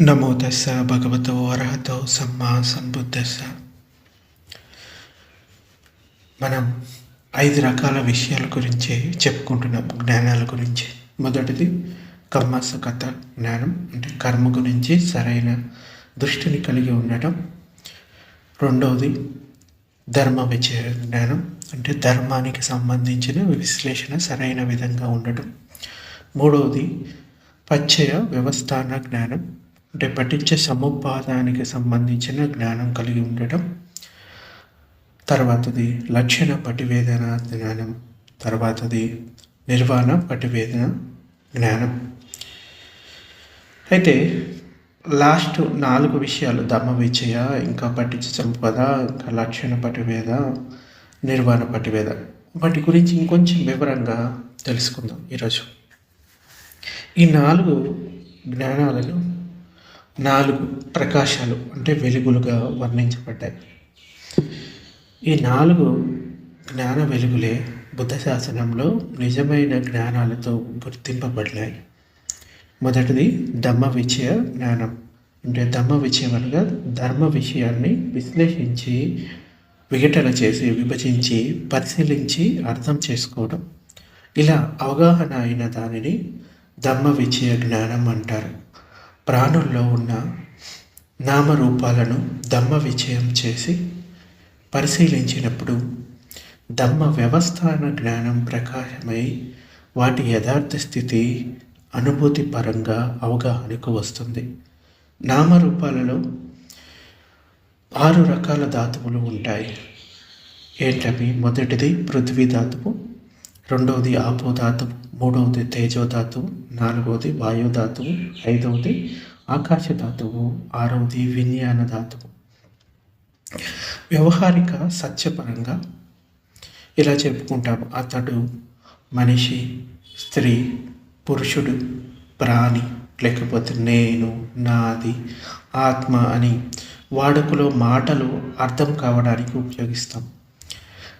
నమో తస్స భగవతో అర్హతో సమ్మా సంబుద్ధస్స. మనం ఐదు రకాల విషయాల గురించి చెప్పుకుంటున్నాం జ్ఞానాల గురించి. మొదటిది కర్మసగత జ్ఞానం అంటే కర్మ గురించి సరైన దృష్టిని కలిగి ఉండటం. రెండవది ధర్మ విచయ జ్ఞానం అంటే ధర్మానికి సంబంధించిన విశ్లేషణ సరైన విధంగా ఉండటం. మూడవది పచ్చయ వ్యవస్థాన జ్ఞానం అంటే పఠించే సముపాదానికి సంబంధించిన జ్ఞానం కలిగి ఉండటం. తర్వాతది లక్షణ పటివేదన జ్ఞానం. తర్వాతది నిర్వాణ పటివేదన జ్ఞానం. అయితే లాస్ట్ నాలుగు విషయాలు ధమ్మ విజయ ఇంకా పఠించే సంపద ఇంకా లక్షణ పటివేద నిర్వాణ పటివేద. వాటి గురించి ఇంకొంచెం వివరంగా తెలుసుకుందాం ఈరోజు. ఈ నాలుగు జ్ఞానాలను నాలుగు ప్రకాశాలు అంటే వెలుగులుగా వర్ణించబడ్డాయి. ఈ నాలుగు జ్ఞాన వెలుగులే బుద్ధ శాసనంలో నిజమైన జ్ఞానాలతో గుర్తింపబడినాయి. మొదటిది ధమ్మ విజయ జ్ఞానం. అంటే ధమ్మ విషయం అనగా ధర్మ విషయాన్ని విశ్లేషించి విఘటన చేసి విభజించి పరిశీలించి అర్థం చేసుకోవడం. ఇలా అవగాహన అయిన దానిని ధమ్మ విజయ జ్ఞానం అంటారు. ప్రాణుల్లో ఉన్న నామరూపాలను ధమ్మ విజయం చేసి పరిశీలించినప్పుడు ధమ్మ వ్యవస్థాన జ్ఞానం ప్రకాశమై వాటి యథార్థ స్థితి అనుభూతి పరంగా అవగాహనకు వస్తుంది. నామరూపాలలో ఆరు రకాల ధాతువులు ఉంటాయి. ఏంటవి? మొదటిది పృథ్వీ ధాతువు రెండవది ఆపో ధాతువు మూడవది తేజోధాతువు నాలుగవది వాయుధాతువు ఐదవది ఆకాశ ధాతువు ఆరవది విజ్ఞాన ధాతువు వ్యవహారిక సత్యపరంగా ఇలా చెప్పుకుంటాం అతడు మనిషి స్త్రీ పురుషుడు ప్రాణి లేకపోతే నేను నాది ఆత్మ అని వాడుకలో మాటలు అర్థం కావడానికి ఉపయోగిస్తాం.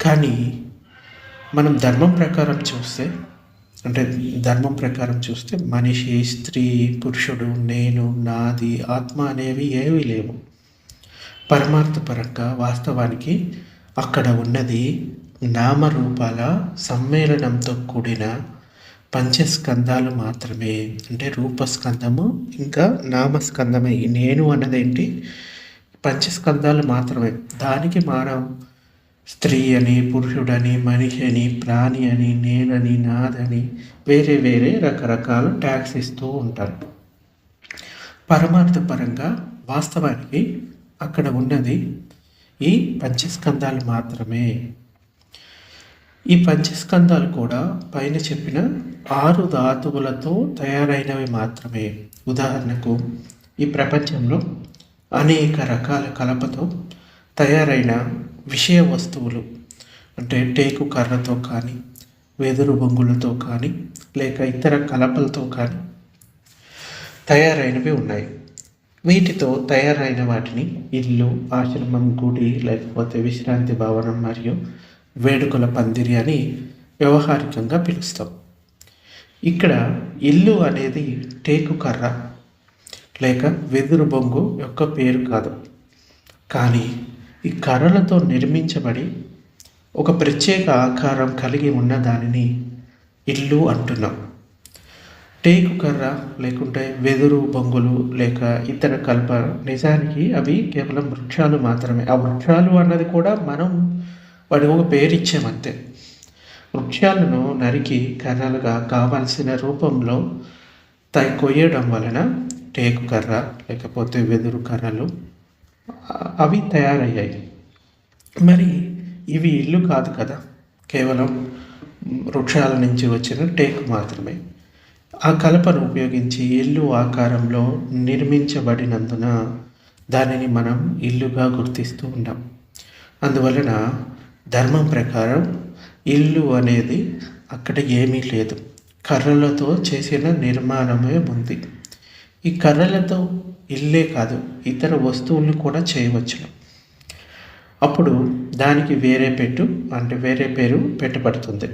కానీ మనం ధర్మం ప్రకారం చూస్తే అంటే ధర్మం ప్రకారం చూస్తే మనిషి స్త్రీ పురుషుడు నేను నాది ఆత్మ అనేవి ఏవి లేవు. పరమార్థపరంగా వాస్తవానికి అక్కడ ఉన్నది నామరూపాల సమ్మేళనంతో కూడిన పంచస్కందాలు మాత్రమే. అంటే రూపస్కందము ఇంకా నామస్కందమే నేను అన్నదేంటి? పంచస్కందాలు మాత్రమే. దానికి మానవు స్త్రీ అని పురుషుడని మనిషి అని ప్రాణి అని నేనని నాదని వేరే వేరే రకరకాల ట్యాక్స్ ఇస్తూ ఉంటారు. పరమార్థపరంగా వాస్తవానికి అక్కడ ఉన్నది ఈ పంచస్కందాలు మాత్రమే. ఈ పంచస్కందాలు కూడా పైన చెప్పిన ఆరు ధాతువులతో తయారైనవి మాత్రమే. ఉదాహరణకు ఈ ప్రపంచంలో అనేక రకాల కలపతో తయారైన విషయ వస్తువులు అంటే టేకు కర్రతో కానీ వెదురు బొంగులతో కానీ లేక ఇతర కలపలతో కానీ తయారైనవి ఉన్నాయి. వీటితో తయారైన వాటిని ఇల్లు ఆశ్రమం గుడి లేకపోతే విశ్రాంతి భవనం మరియు వేడుకల పందిరి అని వ్యవహారికంగా పిలుస్తాం. ఇక్కడ ఇల్లు అనేది టేకు కర్ర లేక వెదురు బొంగు యొక్క పేరు కాదు. కానీ ఈ కర్రలతో నిర్మించబడి ఒక ప్రత్యేక ఆకారం కలిగి ఉన్న దానిని ఇల్లు అంటున్నాం. టేకు కర్ర లేకుంటే వెదురు బొంగులు లేక ఇతర కల్ప నిజానికి అవి కేవలం వృక్షాలు మాత్రమే. ఆ వృక్షాలు అన్నది కూడా మనం వాడి ఒక పేరు ఇచ్చామంతే వృక్షాలను నరికి కర్రలుగా కావాల్సిన రూపంలో త కొయ్యడం వలన టేకు కర్ర లేకపోతే వెదురు కర్రలు అవి తయారయ్యాయి. మరి ఇవి ఇల్లు కాదు కదా. కేవలం వృక్షాల నుంచి వచ్చిన టేకు మాత్రమే. ఆ కలపను ఉపయోగించి ఇల్లు ఆకారంలో నిర్మించబడినందున దానిని మనం ఇల్లుగా గుర్తిస్తూ ఉంటాం అందువలన ధర్మం ప్రకారం ఇల్లు అనేది అక్కడ ఏమీ లేదు. కర్రలతో చేసిన నిర్మాణమే ఉంది. ఈ కర్రలతో ఇల్లే కాదు ఇతర వస్తువులను కూడా చేయవచ్చును. అప్పుడు దానికి వేరే పెట్టు అంటే వేరే పేరు పెట్టబడుతుంది.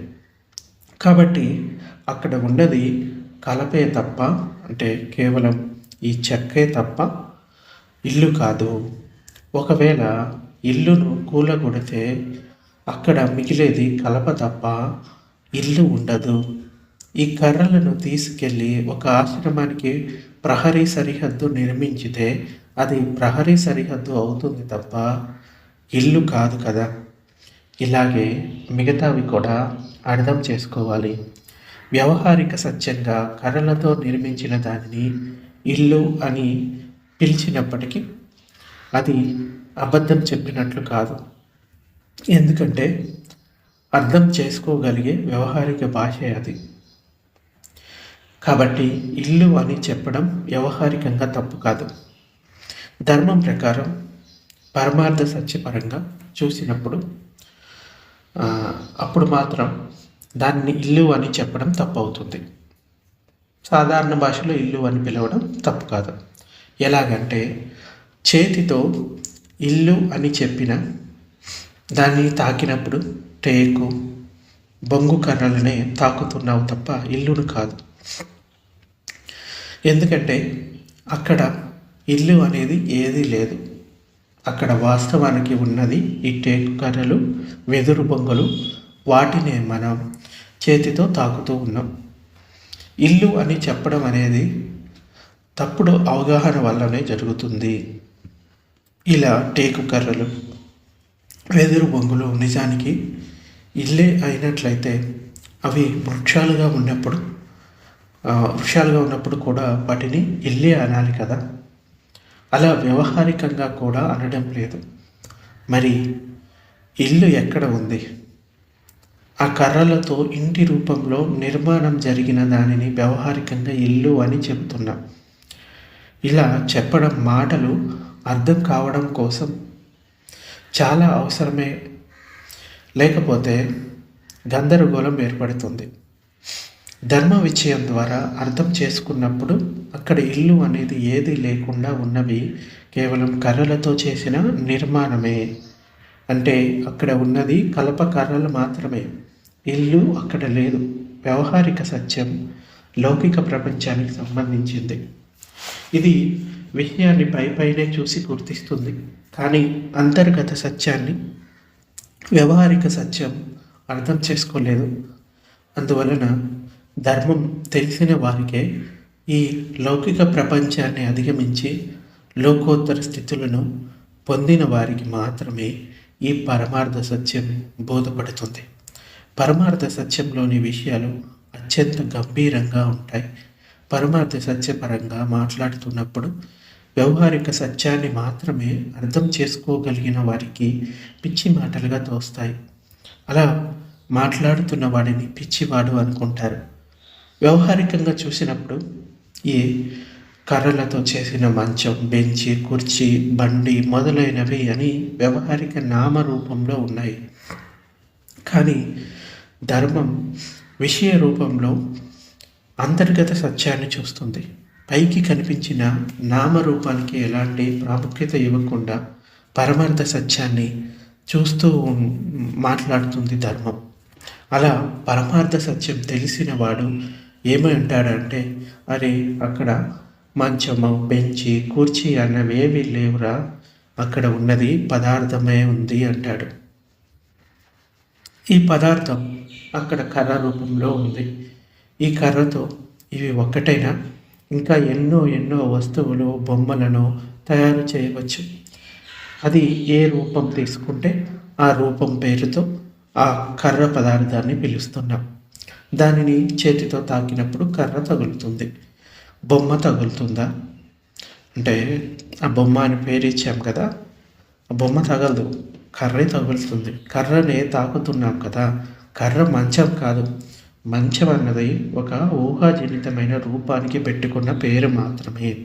కాబట్టి అక్కడ ఉన్నది కలపే తప్ప అంటే కేవలం ఈ చెక్కే తప్ప ఇల్లు కాదు. ఒకవేళ ఇల్లును కూలగొడితే అక్కడ మిగిలేది కలప తప్ప ఇల్లు ఉండదు. ఈ కర్రలను తీసుకెళ్ళి ఒక ఆశ్రమానికి ప్రహరీ సరిహద్దు నిర్మించితే అది ప్రహరీ సరిహద్దు అవుతుంది తప్ప ఇల్లు కాదు కదా. ఇలాగే మిగతావి కూడా అర్థం చేసుకోవాలి. వ్యవహారిక సత్యంగా కర్రలతో నిర్మించిన దానిని ఇల్లు అని పిలిచినప్పటికీ అది అబద్ధం చెప్పినట్లు కాదు. ఎందుకంటే అర్థం చేసుకోగలిగే వ్యవహారిక భాష అది. కాబట్టి ఇల్లు అని చెప్పడం వ్యవహారికంగా తప్పు కాదు. ధర్మం ప్రకారం పరమార్థ సత్యపరంగా చూసినప్పుడు అప్పుడు మాత్రం దాన్ని ఇల్లు అని చెప్పడం తప్పు అవుతుంది సాధారణ భాషలో ఇల్లు అని పిలవడం తప్పు కాదు. ఎలాగంటే చేతితో ఇల్లు అని చెప్పిన దాన్ని తాకినప్పుడు టేకు బొంగు కర్రలనే తాకుతున్నావు తప్ప ఇల్లును కాదు. ఎందుకంటే అక్కడ ఇల్లు అనేది ఏదీ లేదు. అక్కడ వాస్తవానికి ఉన్నది ఈ టేకు కర్రలు వెదురు బొంగలు వాటిని మనం చేతితో తాకుతూ ఉన్నాం. ఇల్లు అని చెప్పడం అనేది తప్పుడు అవగాహన వల్లనే జరుగుతుంది. ఇలా టేకు కర్రలు వెదురు బొంగులు నిజానికి ఇల్లే అయినట్లయితే అవి వృక్షాలుగా ఉన్నప్పుడు వృక్షాలుగా ఉన్నప్పుడు కూడా వాటిని ఇల్లే అనాలి కదా. అలా వ్యవహారికంగా కూడా అనడం లేదు. మరి ఇల్లు ఎక్కడ ఉంది? ఆ కర్రలతో ఇంటి రూపంలో నిర్మాణం జరిగిన దానిని వ్యవహారికంగా ఇల్లు అని చెబుతున్నాం. ఇలా చెప్పడం మాటలు అర్థం కావడం కోసం చాలా అవసరమే. లేకపోతే గందరగోళం ఏర్పడుతుంది. ధర్మ విషయం ద్వారా అర్థం చేసుకున్నప్పుడు అక్కడ ఇల్లు అనేది ఏది లేకుండా ఉన్నవి కేవలం కర్రలతో చేసిన నిర్మాణమే. అంటే అక్కడ ఉన్నది కలప కర్రలు మాత్రమే. ఇల్లు అక్కడ లేదు. వ్యవహారిక సత్యం లౌకిక ప్రపంచానికి సంబంధించింది. ఇది విషయాన్ని పై పైనే చూసి గుర్తిస్తుంది. కానీ అంతర్గత సత్యాన్ని వ్యవహారిక సత్యం అర్థం చేసుకోలేదు. అందువలన ధర్మం తెలిసిన వారికే ఈ లౌకిక ప్రపంచాన్ని అధిగమించి లోకోత్తర స్థితులను పొందిన వారికి మాత్రమే ఈ పరమార్థ సత్యం బోధపడుతుంది. పరమార్థ సత్యంలోని విషయాలు అత్యంత గంభీరంగా ఉంటాయి. పరమార్థ సత్యపరంగా మాట్లాడుతున్నప్పుడు వ్యవహారిక సత్యాన్ని మాత్రమే అర్థం చేసుకోగలిగిన వారికి పిచ్చి మాటలుగా తోస్తాయి. అలా మాట్లాడుతున్న వాడిని పిచ్చివాడు అనుకుంటారు. వ్యవహారికంగా చూసినప్పుడు ఈ కర్రలతో చేసిన మంచం బెంచి కుర్చీ బండి మొదలైనవి అని వ్యవహారిక నామరూపంలో ఉన్నాయి. కానీ ధర్మం విషయ రూపంలో అంతర్గత సత్యాన్ని చూస్తుంది. పైకి కనిపించిన నామరూపానికి ఎలాంటి ప్రాముఖ్యత ఇవ్వకుండా పరమార్థ సత్యాన్ని చూస్తూ మాట్లాడుతుంది ధర్మం. అలా పరమార్థ సత్యం తెలిసిన వాడు ఏమై ఉంటాడంటే అరే అక్కడ మంచము బెంచి కూర్చి అన్నవేవి లేవురా అక్కడ ఉన్నది పదార్థమే ఉంది అంటాడు. ఈ పదార్థం అక్కడ కర్ర రూపంలో ఉంది. ఈ కర్రతో ఇవి ఒక్కటైనా ఇంకా ఎన్నో ఎన్నో వస్తువులు బొమ్మలను తయారు చేయవచ్చు. అది ఏ రూపం తీసుకుంటే ఆ రూపం పేరుతో ఆ కర్ర పదార్థాన్ని పిలుస్తున్నాం. దానిని చేతితో తాకినప్పుడు కర్ర తగులుతుంది. బొమ్మ తగులుతుందా? అంటే ఆ బొమ్మ అని పేరు ఇచ్చాం కదా ఆ బొమ్మ తగలదు కర్రే తగులుతుంది. కర్రనే తాకుతున్నాం కదా కర్ర మంచం కాదు. మంచం అన్నది ఒక ఊహాజనితమైన రూపానికి పెట్టుకున్న పేరు మాత్రమే.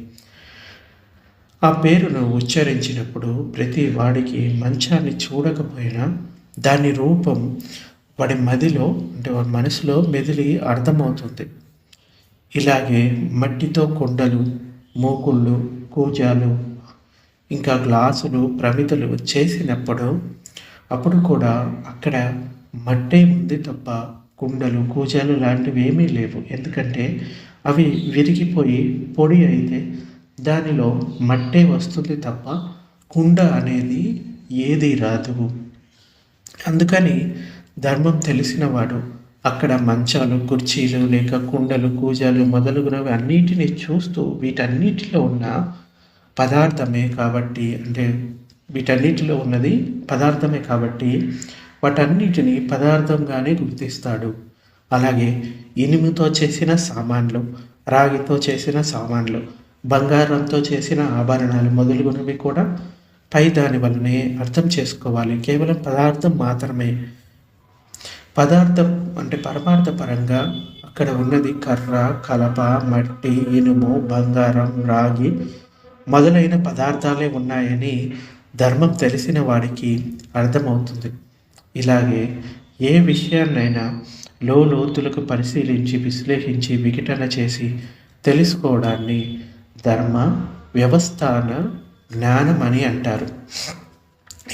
ఆ పేరును ఉచ్చరించినప్పుడు ప్రతి వాడికి మంచాన్ని చూడకపోయినా దాని రూపం వాడి మదిలో అంటే వాడి మనసులో మెదిలి అర్థమవుతుంది. ఇలాగే మట్టితో కొండలు మూకుళ్ళు కూజాలు ఇంకా గ్లాసులు ప్రమితలు చేసినప్పుడు అప్పుడు కూడా అక్కడ మట్టే ఉంది తప్ప కుండలు కూజాలు లాంటివి ఏమీ లేవు. ఎందుకంటే అవి విరిగిపోయి పొడి అయితే దానిలో మట్టే వస్తుంది తప్ప కుండ అనేది ఏది రాదు. అందుకని ధర్మం తెలిసినవాడు అక్కడ మంచాలు కుర్చీలు లేక కుండలు కూజాలు మొదలుగునవి అన్నిటిని చూస్తూ వీటన్నిటిలో ఉన్న పదార్థమే కాబట్టి అంటే వీటన్నిటిలో ఉన్నది పదార్థమే కాబట్టి వాటన్నిటిని పదార్థంగానే గుర్తిస్తాడు. అలాగే ఇనుముతో చేసిన సామాన్లు రాగితో చేసిన సామాన్లు బంగారంతో చేసిన ఆభరణాలు మొదలుగునవి కూడా పై దాని వల్లనే అర్థం చేసుకోవాలి. కేవలం పదార్థం మాత్రమే పదార్థం అంటే పరమార్థ పరంగా అక్కడ ఉన్నది కర్ర కలప మట్టి ఇనుము బంగారం రాగి మొదలైన పదార్థాలే ఉన్నాయని ధర్మం తెలిసిన వాడికి అర్థమవుతుంది. ఇలాగే ఏ విషయాన్నైనా లోతులకు పరిశీలించి విశ్లేషించి విఘటన చేసి తెలుసుకోవడాన్ని ధర్మ వ్యవస్థాన జ్ఞానం అని అంటారు.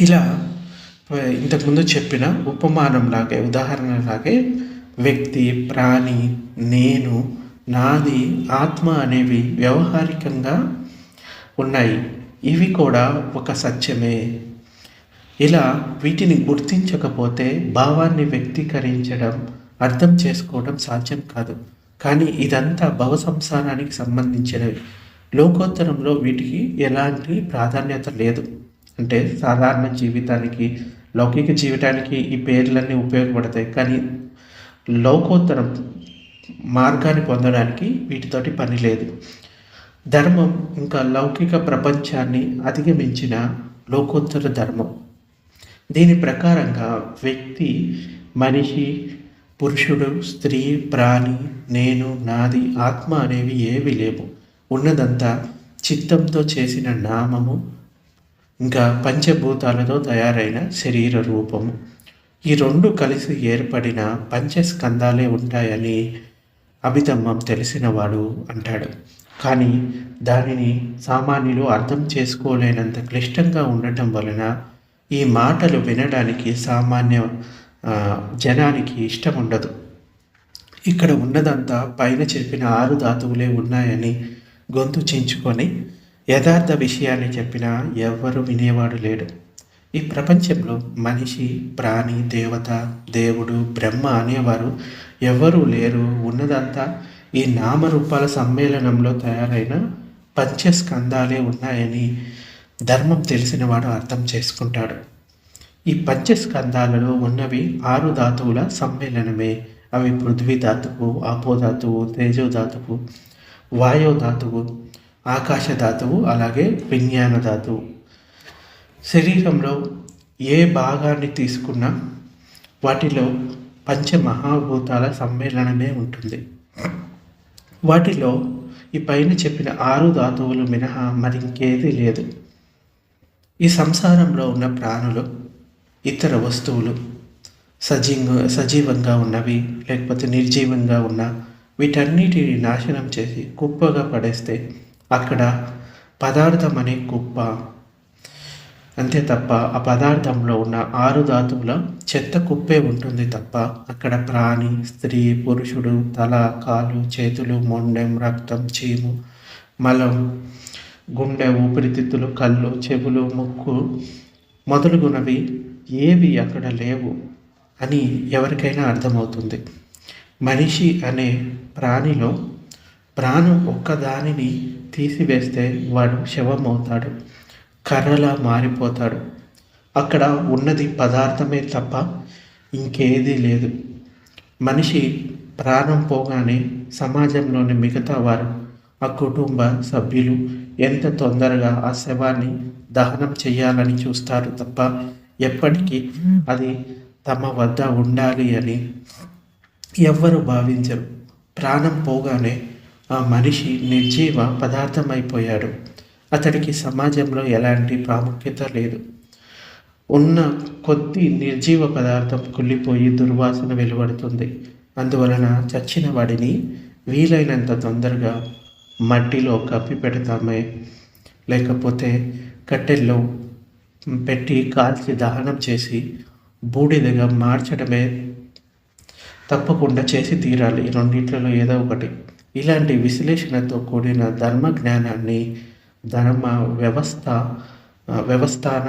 ఇలా ఇంతకుముందు చెప్పిన ఉపమానంలాగే ఉదాహరణలాగే వ్యక్తి ప్రాణి నేను నాది ఆత్మ అనేవి వ్యవహారికంగా ఉన్నాయి. ఇవి కూడా ఒక సత్యమే. ఇలా వీటిని గుర్తించకపోతే భావాన్ని వ్యక్తీకరించడం అర్థం చేసుకోవడం సాధ్యం కాదు. కానీ ఇదంతా భవ సంసారానికి సంబంధించినవి. లోకోత్తరంలో వీటికి ఎలాంటి ప్రాధాన్యత లేదు. అంటే సాధారణ జీవితానికి లౌకిక జీవితానికి ఈ పేర్లన్నీ ఉపయోగపడతాయి. కానీ లోకోత్తరం మార్గాన్ని పొందడానికి వీటితోటి పని లేదు. ధర్మం ఇంకా లౌకిక ప్రపంచాన్ని అధిగమించిన లోకోత్తర ధర్మం. దీని ప్రకారంగా వ్యక్తి మనిషి పురుషుడు స్త్రీ ప్రాణి నేను నాది ఆత్మ అనేవి ఏవి లేవు. ఉన్నదంతా చిత్తంతో చేసిన నామము ఇంకా పంచభూతాలతో తయారైన శరీర రూపము. ఈ రెండు కలిసి ఏర్పడిన పంచస్కందాలే ఉంటాయని అభితమ్మం తెలిసినవాడు అంటాడు. కానీ దానిని సామాన్యులు అర్థం చేసుకోలేనంత క్లిష్టంగా ఉండటం వలన ఈ మాటలు వినడానికి సామాన్య జనానికి ఇష్టం ఉండదు ఇక్కడ ఉన్నదంతా పైన చెప్పిన ఆరు ధాతువులే ఉన్నాయని గొంతు చించుకొని యథార్థ విషయాన్ని చెప్పినా ఎవ్వరు వినేవాడు లేడు. ఈ ప్రపంచంలో మనిషి ప్రాణి దేవత దేవుడు బ్రహ్మ అనేవారు ఎవరూ లేరు. ఉన్నదంతా ఈ నామరూపాల సమ్మేళనంలో తయారైన పంచస్కందాలే ఉన్నాయని ధర్మం తెలిసినవాడు అర్థం చేసుకుంటాడు. ఈ పంచస్కందాలలో ఉన్నవి ఆరు ధాతువుల సమ్మేళనమే. అవి పృథ్వీ ధాతువు ఆపోధాతువు తేజోధాతువు వాయో ధాతువు ఆకాశ ధాతువు అలాగే విజ్ఞాన ధాతువు శరీరంలో ఏ భాగాన్ని తీసుకున్నా వాటిలో పంచమహాభూతాల సమ్మేళనమే ఉంటుంది. వాటిలో ఈ పైన చెప్పిన ఆరు ధాతువులు మినహా మరింకేది లేదు. ఈ సంసారంలో ఉన్న ప్రాణులు ఇతర వస్తువులు సజీవ సజీవంగా ఉన్నవి లేకపోతే నిర్జీవంగా ఉన్న వీటన్నిటిని నాశనం చేసి కుప్పగా పడేస్తే అక్కడ పదార్థం అనే కుప్ప. అంతే తప్ప ఆ పదార్థంలో ఉన్న ఆరు ధాతువుల చెత్త కుప్పే ఉంటుంది తప్ప అక్కడ ప్రాణి స్త్రీ పురుషుడు తల కాలు చేతులు మొండెం రక్తం చీము మలం గుండె ఊపిరితిత్తులు కళ్ళు చెవులు ముక్కు మొదలుగునవి ఏవి అక్కడ లేవు అని ఎవరికైనా అర్థమవుతుంది. మనిషి అనే ప్రాణిలో ప్రాణం ఒక్కదానిని తీసివేస్తే వాడు శవమవుతాడు కర్రలా మారిపోతాడు. అక్కడ ఉన్నది పదార్థమే తప్ప ఇంకేదీ లేదు. మనిషి ప్రాణం పోగానే సమాజంలోని మిగతా వారు ఆ కుటుంబ సభ్యులు ఎంత తొందరగా ఆ శవాన్ని దహనం చేయాలని చూస్తారు తప్ప ఎప్పటికీ అది తమ వద్ద ఉండాలి అని ఎవ్వరు భావించరు. ప్రాణం పోగానే ఆ మనిషి నిర్జీవ పదార్థమైపోయాడు. అతడికి సమాజంలో ఎలాంటి ప్రాముఖ్యత లేదు. ఉన్న కొద్ది నిర్జీవ పదార్థం కుళ్ళిపోయి దుర్వాసన వెలువడుతుంది. అందువలన చచ్చిన వాడిని వీలైనంత తొందరగా మట్టిలో కప్పి పెడతామే. లేకపోతే కట్టెల్లో పెట్టి కాల్చి దహనం చేసి బూడిదగా మార్చడమే తప్పకుండా చేసి తీరాలి. రెండిట్లలో ఏదో ఒకటి. ఇలాంటి విశ్లేషణతో కూడిన ధర్మ జ్ఞానాన్ని ధర్మ వ్యవస్థ వ్యవస్థాన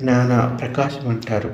జ్ఞాన ప్రకాశం అంటారు.